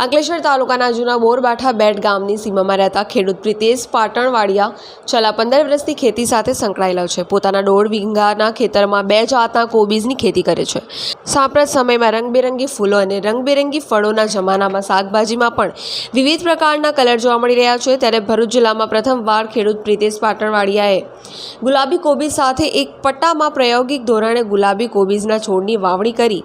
અંકલેશ્વર તાલુકાના જૂના બોરબાઠા બેટ ગામની સીમામાં રહેતા ખેડૂત પ્રિતેશ પાટણવાડિયા છેલ્લા પંદર વર્ષથી ખેતી સાથે સંકળાયેલો છે. પોતાના દોઢ વીંગાના ખેતરમાં બે જાતના કોબીજની ખેતી કરે છે. સાંપ્રત સમયમાં રંગબેરંગી ફૂલો અને રંગબેરંગી ફળોના જમાનામાં શાકભાજીમાં પણ વિવિધ પ્રકારના કલર જોવા મળી રહ્યા છે. ત્યારે ભરૂચ જિલ્લામાં પ્રથમવાર ખેડૂત પ્રિતેશ પાટણવાડિયાએ ગુલાબી કોબીજ સાથે એક પટ્ટામાં પ્રાયોગિક ધોરણે ગુલાબી કોબીજના છોડની વાવણી કરી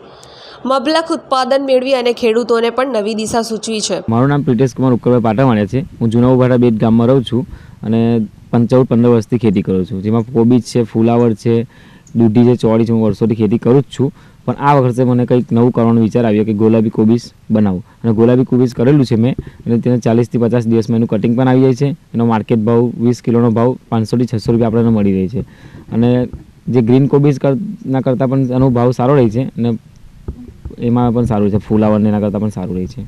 મબલખ ઉત્પાદન મેળવી અને ખેડૂતોને પણ નવી દિશા સૂચવી છે. મારું નામ પ્રિટેશ કુમાર ઉકરભાઈ પાટાવાડિયા છે. હું જુનાઉભાડા બેટ ગામમાં રહું છું અને પંચાવન પંદર વર્ષથી ખેતી કરું છું. જેમાં કોબીજ છે, ફુલાવર છે, દૂધી છે, ચોળી છે, હું વર્ષોથી ખેતી કરું જ છું. પણ આ વખતે મને કંઈક નવું કરવાનો વિચાર આવ્યો કે ગુલાબી કોબીસ બનાવું. અને ગુલાબી કોબીસ કરેલું છે મેં અને તેને ચાલીસથી પચાસ દિવસમાં એનું કટિંગ પણ આવી જાય છે. એનો માર્કેટ ભાવ વીસ કિલોનો ભાવ પાંચસોથી છસો રૂપિયા આપણને મળી રહે છે. અને જે ગ્રીન કોબીઝ ના કરતાં પણ એનો ભાવ સારો રહે છે અને એમાં પણ સારું છે. ફુલાવરને એના કરતાં પણ સારું રહે છે.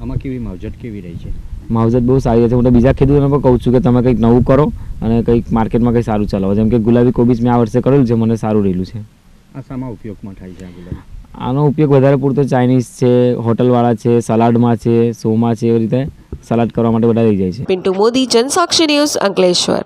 આમાં કેવી માવજત કેવી રહી છે? માવજત બહુ સારી છે. હું તો બીજા ખેડૂતોને પણ કહું છું કે તમે કંઈક નવું કરો અને કંઈક માર્કેટમાં કંઈક સારું ચલાવો જેમ કે ગુલાબી કોબીજ મેં આ વર્ષે કરેલું છે. મને સારું રહેલું છે. આ શામાં ઉપયોગમાં થાય છે આ ગુલાબી? આનો ઉપયોગ વધારે પૂરતો ચાઇનીઝ છે હોટલવાળા છે સલાડમાં છે શોમાં છે એવી રીતે સલાડ કરવા માટે બધા લઈ જાય છે. પિન્ટુ મોદી જનસાક્ષી ન્યૂઝ અંકલેશ્વર.